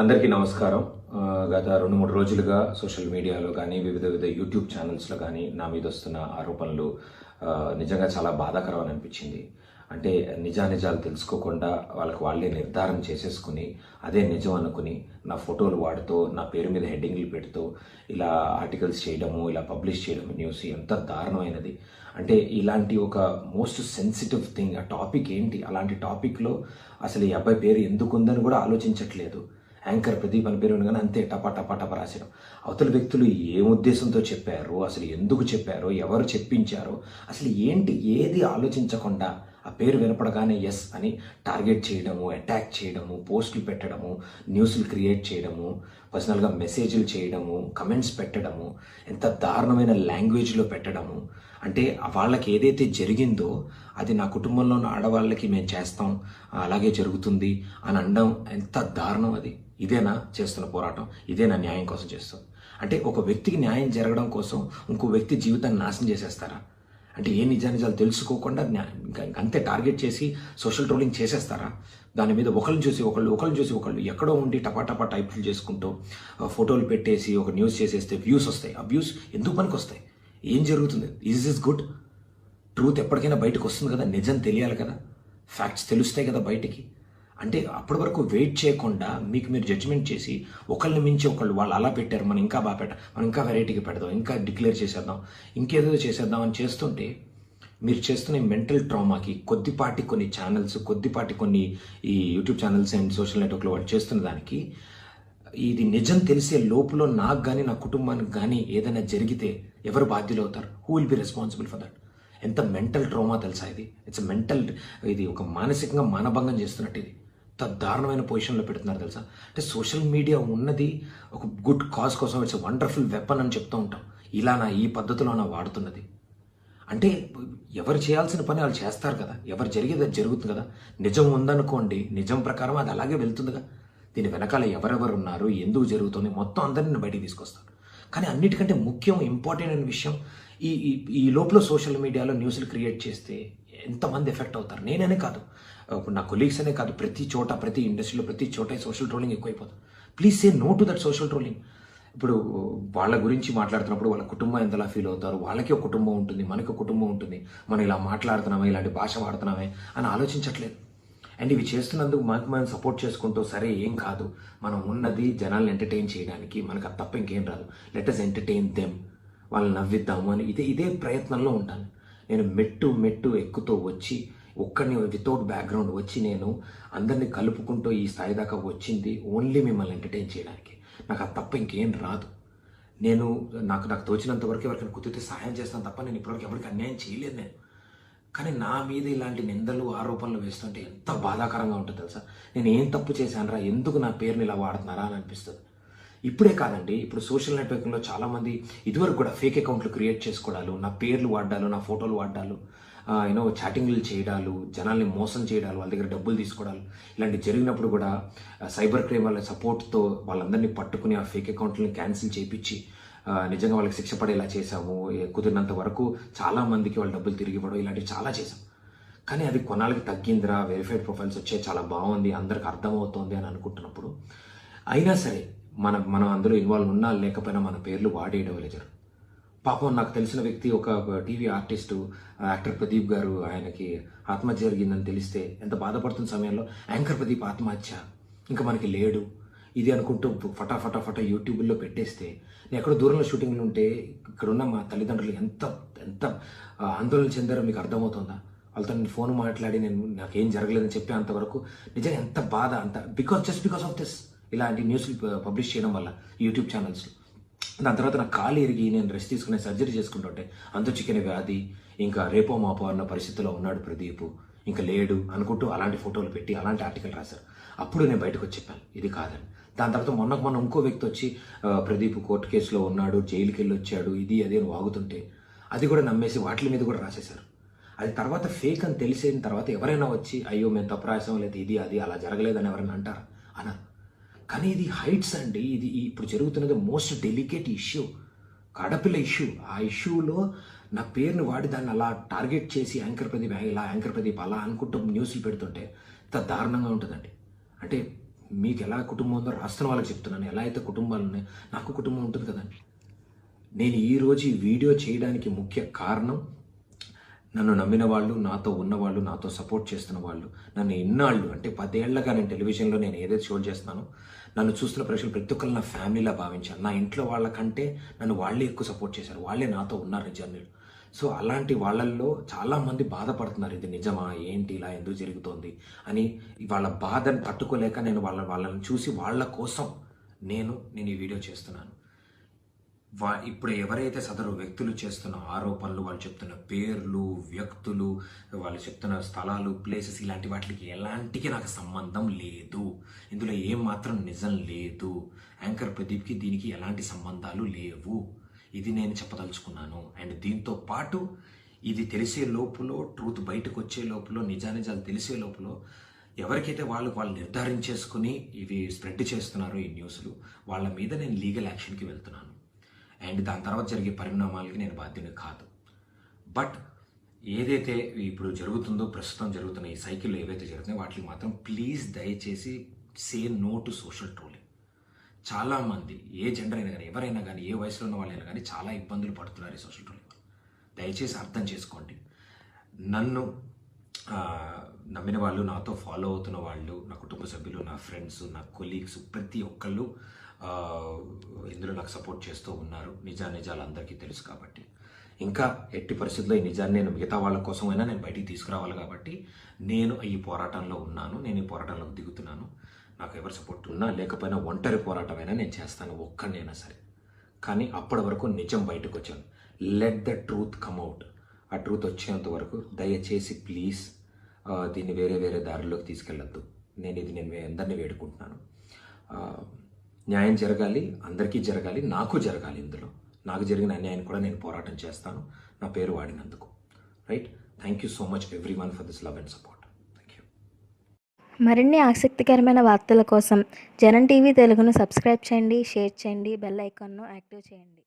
అందరికీ నమస్కారం. గత రెండు మూడు రోజులుగా సోషల్ మీడియాలో కానీ వివిధ వివిధ యూట్యూబ్ ఛానల్స్లో కానీ నా మీద వస్తున్న ఆరోపణలు నిజంగా చాలా బాధాకరం అని అనిపించింది. అంటే నిజానిజాలు తెలుసుకోకుండా వాళ్ళకి వాళ్ళే నిర్ధారణ చేసేసుకుని అదే నిజం అనుకుని నా ఫోటోలు వాడుతూ నా పేరు మీద హెడ్డింగ్లు పెడుతూ ఇలా ఆర్టికల్స్ చేయడము ఇలా పబ్లిష్ చేయడము న్యూస్ ఎంత దారుణమైనది. అంటే ఇలాంటి ఒక మోస్ట్ సెన్సిటివ్ థింగ్ ఆ టాపిక్ ఏంటి? అలాంటి టాపిక్లో అసలు ఈ అబ్బాయి పేరు ఎందుకు ఉందని కూడా ఆలోచించట్లేదు. యాంకర్ ప్రదీప్ అని పేరు కానీ అంతే టపా టపా టపా రాశారు అవతల వ్యక్తులు ఏ ఉద్దేశంతో చెప్పారు? అసలు ఎందుకు చెప్పారో? ఎవరు చెప్పించారు? అసలు ఏంటి? ఏది ఆలోచించకుండా ఆ పేరు వినపడగానే ఎస్ అని టార్గెట్ చేయడము అటాక్ చేయడము పోస్టులు పెట్టడము న్యూస్లు క్రియేట్ చేయడము పర్సనల్గా మెసేజ్లు చేయడము కమెంట్స్ పెట్టడము ఎంత దారుణమైన లాంగ్వేజ్లో పెట్టడము. అంటే వాళ్ళకి ఏదైతే జరిగిందో అది నా కుటుంబంలో ఉన్న ఆడవాళ్ళకి మేము చేస్తాం అలాగే జరుగుతుంది అని అనడం ఎంత దారుణం అది. ఇదేనా చేస్తున్న పోరాటం? ఇదేనా న్యాయం కోసం చేస్తాం? అంటే ఒక వ్యక్తికి న్యాయం జరగడం కోసం ఇంకో వ్యక్తి జీవితాన్ని నాశనం చేసేస్తారా? అంటే ఏ నిజానిజాలు తెలుసుకోకుండా ఇంకా అంతే టార్గెట్ చేసి సోషల్ ట్రోలింగ్ చేసేస్తారా? దాని మీద ఒకళ్ళు చూసి ఒకళ్ళు ఒకళ్ళు చూసి ఒకళ్ళు ఎక్కడో ఉండి టపా టపా టైప్లు చేసుకుంటూ ఫోటోలు పెట్టేసి ఒక న్యూస్ చేసేస్తే వ్యూస్ వస్తాయి. ఆ వ్యూస్ ఎందుకు పనికి వస్తాయి ఏం జరుగుతుంది? ఈజ్ ఇస్ గుడ్ ట్రూత్ ఎప్పటికైనా బయటకు వస్తుంది కదా? నిజం తెలియాలి కదా? ఫ్యాక్ట్స్ తెలుస్తాయి కదా బయటికి? అంటే అప్పటి వరకు వెయిట్ చేయకుండా మీకు మీరు జడ్జిమెంట్ చేసి ఒకళ్ళని మించి ఒకళ్ళు వాళ్ళు అలా పెట్టారు మనం ఇంకా బాగా పెట్ట మనం ఇంకా వెరైటీగా పెడదాం ఇంకా డిక్లేర్ చేసేద్దాం ఇంకేదో చేసేద్దాం అని చేస్తుంటే మీరు చేస్తున్న మెంటల్ ట్రామాకి కొద్దిపాటి కొన్ని ఛానల్స్ కొద్దిపాటి కొన్ని ఈ యూట్యూబ్ ఛానల్స్ అండ్ సోషల్ నెట్వర్క్లో వాళ్ళు చేస్తున్న దానికి ఇది నిజం తెలిసే లోపల నాకు కానీ నా కుటుంబానికి కానీ ఏదైనా జరిగితే ఎవరు బాధ్యులు అవుతారు? Who will be responsible for that ఎంత మెంటల్ ట్రోమా తెలుసా ఇది? ఇట్స్ మెంటల్ ఇది ఒక మానసికంగా మానభంగం చేస్తున్నట్టు ఇది. దారుణమైన పొజిషన్లో పెడుతున్నారు తెలుసా? అంటే సోషల్ మీడియా ఉన్నది ఒక గుడ్ కాజ్ కోసం ఇట్స్ వండర్ఫుల్ వెపన్ అని చెప్తూ ఉంటాం. ఇలా నా ఈ పద్ధతిలో నా వాడుతున్నది. అంటే ఎవరు చేయాల్సిన పని వాళ్ళు చేస్తారు కదా. ఎవరు జరిగేది అది జరుగుతుంది కదా. నిజం ఉందనుకోండి నిజం ప్రకారం అది అలాగే వెళ్తుందిగా దీని వెనకాల ఎవరెవరు ఉన్నారు ఎందుకు జరుగుతుంది మొత్తం అందరిని బయటికి తీసుకొస్తారు కానీ అన్నిటికంటే ముఖ్యం ఇంపార్టెంట్ అయిన విషయం ఈ ఈ ఈ లోపల సోషల్ మీడియాలో న్యూస్లు క్రియేట్ చేస్తే ఎంతమంది ఎఫెక్ట్ అవుతారు? నేననే కాదు. ఇప్పుడు నా కొలీగ్స్ అనే కాదు ప్రతి చోట ప్రతి ఇండస్ట్రీలో ప్రతి చోట సోషల్ ట్రోలింగ్ ఎక్కువైపోతుంది. Please say no to that social trolling ఇప్పుడు వాళ్ళ గురించి మాట్లాడుతున్నప్పుడు వాళ్ళ కుటుంబం ఎంతలా ఫీల్ అవుతారు? వాళ్ళకి ఒక కుటుంబం ఉంటుంది మనకి ఒక కుటుంబం ఉంటుంది. మనం ఇలా మాట్లాడుతున్నామే ఇలాంటి భాష వాడుతున్నామే అని ఆలోచించట్లేదు. అండ్ ఇవి చేస్తున్నందుకు మనకు మనం సపోర్ట్ చేసుకుంటూ సరే ఏం కాదు. మనం ఉన్నది జనాల్ని ఎంటర్టైన్ చేయడానికి మనకు అది తప్ప ఇంకేం రాదు. లెట్ అస్ ఎంటర్టైన్ దెమ్ వాళ్ళని నవ్విద్దాము అని ఇదే ఇదే ప్రయత్నంలో ఉంటాను. నేను మెట్టు మెట్టు ఎక్కుతూ వచ్చి ఒక్కడిని వితౌట్ బ్యాక్గ్రౌండ్ వచ్చి నేను అందరినీ కలుపుకుంటూ ఈ స్థాయి దాకా వచ్చింది ఓన్లీ మిమ్మల్ని ఎంటర్టైన్ చేయడానికి. నాకు అది తప్ప ఇంకేం రాదు. నేను నాకు నాకు తోచినంత వరకు ఎవరికైనా కుదిరితే సహాయం చేస్తాను తప్ప నేను ఇప్పటివరకు ఎవరికి అన్యాయం చేయలేదు నేను. కానీ నా మీద ఇలాంటి నిందలు ఆరోపణలు వేస్తుంటే ఎంత బాధాకరంగా ఉంటుంది తెలుసా? నేను ఏం తప్పు చేశానరా? ఎందుకు నా పేరుని ఇలా వాడుతున్నారా అని అనిపిస్తుంది. ఇప్పుడే కాదండి ఇప్పుడు సోషల్ నెట్వర్కింగ్లో చాలామంది ఇదివరకు కూడా ఫేక్ అకౌంట్లు క్రియేట్ చేసుకోవడాలు నా పేర్లు వాడ్డాలు నా ఫోటోలు వాడ్డాలు యూనో చాటింగ్లు చేయడాలు జనాల్ని మోసం చేయడాలు వాళ్ళ దగ్గర డబ్బులు తీసుకోవడాలు ఇలాంటి జరిగినప్పుడు కూడా సైబర్ క్రైమ్ వాళ్ళ సపోర్ట్తో వాళ్ళందరినీ పట్టుకుని ఆ ఫేక్ అకౌంట్లని క్యాన్సిల్ చేయించి నిజంగా వాళ్ళకి శిక్ష పడేలా చేశాము కుదిరినంత వరకు చాలా మందికి వాళ్ళు డబ్బులు తిరిగి ఇవ్వడం ఇలాంటివి చాలా చేశాం. కానీ అది కొనాలకి తగ్గిందిరా వెరిఫైడ్ ప్రొఫైల్స్ వచ్చే చాలా బాగుంది అందరికి అర్థమవుతోంది అని అనుకుంటున్నప్పుడు అయినా సరే మన మనం అందులో ఇన్వాల్వ్ ఉన్నా లేకపోయినా మన పేర్లు వాడేయడం లేదు పాపం నాకు తెలిసిన వ్యక్తి ఒక టీవీ ఆర్టిస్టు యాక్టర్ ప్రదీప్ గారు ఆయనకి ఆత్మహత్య జరిగిందని తెలిస్తే ఎంత బాధపడుతున్న సమయంలో యాంకర్ ప్రదీప్ ఆత్మహత్య? ఇంకా మనకి లేడు. ఇది అనుకుంటూ ఫటా ఫటా ఫటా యూట్యూబ్లో పెట్టేస్తే నేను ఎక్కడో దూరంలో షూటింగ్లు ఉంటే ఇక్కడ ఉన్న మా తల్లిదండ్రులు ఎంత ఎంత ఆందోళన చెందారో మీకు అర్థమవుతుందా? వాళ్ళతో నేను ఫోన్ మాట్లాడి నేను నాకేం జరగలేదని చెప్పే అంతవరకు నిజంగా ఎంత బాధ అంత because just because of this ఇలాంటి న్యూస్లు పబ్లిష్ చేయడం వల్ల యూట్యూబ్ ఛానల్స్లో. దాని తర్వాత నాకు కాలు ఎరిగి నేను రెస్ట్ తీసుకునే సర్జరీ చేసుకుంటుంటే అంతు చికెన్ వ్యాధి ఇంకా రేపో మాపో అన్న పరిస్థితిలో ఉన్నాడు ప్రదీప్. ఇంకా లేడు అనుకుంటూ అలాంటి ఫోటోలు పెట్టి అలాంటి ఆర్టికల్ రాశారు. అప్పుడు నేను బయటకు వచ్చి చెప్పాను ఇది కాదని. దాని తర్వాత మొన్నకు మొన్న ఇంకో వ్యక్తి వచ్చి ప్రదీప్ కోర్టు కేసులో ఉన్నాడు జైలుకి వెళ్ళి వచ్చాడు ఇది అది అని వాగుతుంటే అది కూడా నమ్మేసి వాటి మీద కూడా రాసేశారు. అది తర్వాత ఫేక్ అని తెలిసిన తర్వాత ఎవరైనా వచ్చి అయ్యో మేము తప్పు రాసాం లేదా ఇది అది అలా జరగలేదని ఎవరైనా అంటారు? అన్నారు. కానీ ఇది హైట్స్ అండి. ఇది ఇప్పుడు జరుగుతున్నది మోస్ట్ డెలికేట్ ఇష్యూ కడపిల ఇష్యూ. ఆ ఇష్యూలో నా పేరుని వాడి దాన్ని అలా టార్గెట్ చేసి యాంకర్ ప్రదీప్ ఇలా యాంకర్ ప్రదీప్ అలా అనుకుంటూ న్యూస్లు పెడుతుంటే ఇంత దారుణంగా ఉంటుందండి. అంటే మీకు ఎలా కుటుంబం ఉందో రాస్తున్న వాళ్ళకి చెప్తున్నాను. ఎలా అయితే కుటుంబాలు ఉన్నాయో నాకు కుటుంబం ఉంటుంది కదండి. నేను ఈరోజు ఈ వీడియో చేయడానికి ముఖ్య కారణం నన్ను నమ్మిన వాళ్ళు నాతో ఉన్నవాళ్ళు నాతో సపోర్ట్ చేస్తున్న వాళ్ళు నన్ను ఇన్నాళ్ళు అంటే పదేళ్ళగా నేను టెలివిజన్లో నేను ఏదైతే షో చేస్తానో నన్ను చూస్తున్న ప్రేక్షకులు ప్రతి ఒక్కరు నా ఫ్యామిలీలా భావించాను నా ఇంట్లో వాళ్ళకంటే నన్ను వాళ్ళే ఎక్కువ సపోర్ట్ చేశారు. వాళ్ళే నాతో ఉన్నారు నిజాన్ని సో అలాంటి వాళ్ళల్లో చాలామంది బాధపడుతున్నారు. ఇది నిజమా? ఏంటి? ఇలా ఎందుకు జరుగుతోంది? అని వాళ్ళ బాధను తట్టుకోలేక నేను వాళ్ళ వాళ్ళని చూసి వాళ్ళ కోసం నేను నేను ఈ వీడియో చేస్తున్నాను. వా ఇప్పుడు ఎవరైతే సదరు వ్యక్తులు చేస్తున్న ఆరోపణలు వాళ్ళు చెప్తున్న పేర్లు వ్యక్తులు వాళ్ళు చెప్తున్న స్థలాలు ప్లేసెస్ ఇలాంటి వాటికి ఎలాంటికి నాకు సంబంధం లేదు. ఇందులో ఏం మాత్రం నిజం లేదు. యాంకర్ ప్రదీప్కి దీనికి ఎలాంటి సంబంధాలు లేవు. ఇది నేను చెప్పదలుచుకున్నాను. అండ్ దీంతో పాటు ఇది తెలిసే లోపులో ట్రూత్ బయటకు వచ్చే లోపల నిజానిజాలు తెలిసే లోపల ఎవరికైతే వాళ్ళు వాళ్ళు నిర్ధారించేసుకుని ఇవి స్ప్రెడ్ చేస్తున్నారో ఈ న్యూస్లు వాళ్ళ మీద నేను లీగల్ యాక్షన్కి వెళ్తున్నాను. అండ్ దాని తర్వాత జరిగే పరిణామాలకి నేను బాధ్యుని కాదు. బట్ ఏదైతే ఇప్పుడు జరుగుతుందో ప్రస్తుతం జరుగుతున్న ఈ సైకిల్ ఏవైతే జరుగుతున్నాయో వాటికి మాత్రం ప్లీజ్ దయచేసి say no to social trolling. చాలామంది ఏ జెండర్ అయినా కానీ ఎవరైనా కానీ ఏ వయసులో ఉన్న వాళ్ళైనా కానీ చాలా ఇబ్బందులు పడుతున్నారు ఈ సోషల్ ట్రోలింగ్ దయచేసి అర్థం చేసుకోండి. నన్ను నమ్మిన వాళ్ళు నాతో ఫాలో అవుతున్న వాళ్ళు నా కుటుంబ సభ్యులు నా ఫ్రెండ్స్ నా కొలీగ్స్ ప్రతి ఒక్కళ్ళు ఇందులో నాకు సపోర్ట్ చేస్తూ ఉన్నారు. నిజా నిజాలు అందరికీ తెలుసు కాబట్టి. ఇంకా ఎట్టి పరిస్థితుల్లో ఈ నిజాన్ని నేను మిగతా వాళ్ళ కోసమైనా నేను బయటికి తీసుకురావాలి కాబట్టి నేను ఈ పోరాటంలో ఉన్నాను. నేను ఈ పోరాటంలోకి దిగుతున్నాను. నాకు ఎవరు సపోర్ట్ ఉన్నా లేకపోయినా ఒంటరి పోరాటమైనా నేను చేస్తాను. ఒక్కనైనా సరే. కానీ అప్పటి వరకు నిజం బయటకు వచ్చాను. Let the truth come out ఆ ట్రూత్ వచ్చేంత వరకు దయచేసి ప్లీజ్ దీన్ని వేరే వేరే దారిలోకి తీసుకెళ్ళొద్దు. నేను ఇది నేను అందరినీ వేడుకుంటున్నాను. న్యాయం జరగాలి అందరికీ జరగాలి నాకు జరగాలి ఇందులో. నాకు జరిగిన అన్యాయం కూడా నేను పోరాటం చేస్తాను. నా పేరు వాడినందుకు. Right thank you so much everyone for this love and support thank you మరిన్ని ఆసక్తికరమైన వార్తల కోసం జనం టీవీ తెలుగును సబ్స్క్రైబ్ చేయండి షేర్ చేయండి బెల్ ఐకాన్ను యాక్టివ్ చేయండి.